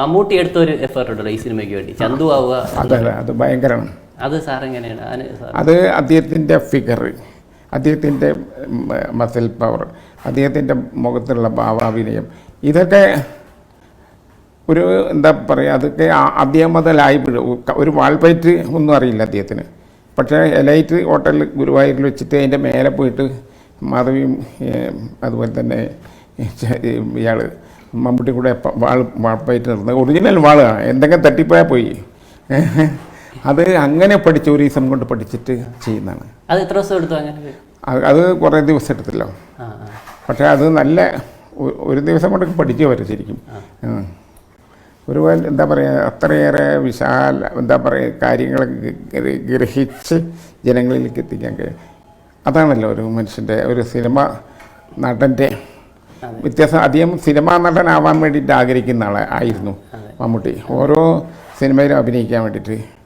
മമ്മൂട്ടി എടുത്ത ഒരു എഫേർട്ട് ഉണ്ടല്ലോ ഈ സിനിമയ്ക്ക് വേണ്ടി. ചന്തു ആവുക അതെ അതെ അത് ഭയങ്കരമാണ്. അത് സാർ എങ്ങനെയാണ് അത് അദ്ദേഹത്തിന്റെ ഫിഗർ അദ്ദേഹത്തിന്റെ മസിൽ പവർ അദ്ദേഹത്തിന്റെ മുഖത്തുള്ള ഭാവാഭിനയം. ഇതൊക്കെ ഒരു എന്താ പറയുക അതൊക്കെ അദ്ദേഹം വീഴും. ഒരു വാൾപ്പയറ്റ് ഒന്നും അറിയില്ല അദ്ദേഹത്തിന്. പക്ഷേ എലൈറ്റ് ഹോട്ടലിൽ ഗുരുവായൂരിൽ വെച്ചിട്ട് അതിന്റെ മേലെ പോയിട്ട് മാധവിയും അതുപോലെ തന്നെ ഇയാൾ മമ്മൂട്ടി കൂടെ വാൾ വാൾപ്പയറ്റ് നിർത്തുന്നത് ഒറിജിനൽ വാളാണ് എന്തെങ്കിലും തട്ടിപ്പോയാൽ പോയി. അത് അങ്ങനെ പഠിച്ച് ഒരു ദിവസം കൊണ്ട് പഠിച്ചിട്ട് ചെയ്യുന്നതാണ്. അത് എത്ര ദിവസം എടുത്തു അങ്ങനെ? അത് കുറേ ദിവസം എടുത്തല്ലോ. പക്ഷേ അത് നല്ല ഒരു ദിവസം കൊണ്ടൊക്കെ പഠിച്ചു വരും ശരിക്കും. ഒരുപോലെ ഒരു എന്താ പറയുക അത്രയേറെ വിശാല എന്താ പറയുക കാര്യങ്ങൾ ഗ്രഹിച്ച് ജനങ്ങളിലേക്ക് എത്തിക്കാൻ കഴിയും. അതാണല്ലോ ഒരു മനുഷ്യന്റെ ഒരു സിനിമ നടന്റെ വ്യത്യാസം അധികം സിനിമാ നടനാവാൻ വേണ്ടിയിട്ട് ആഗ്രഹിക്കുന്ന ആളായിരുന്നു ആയിരുന്നു മമ്മൂട്ടി. ഓരോ സിനിമയിലും അഭിനയിക്കാൻ വേണ്ടിയിട്ട്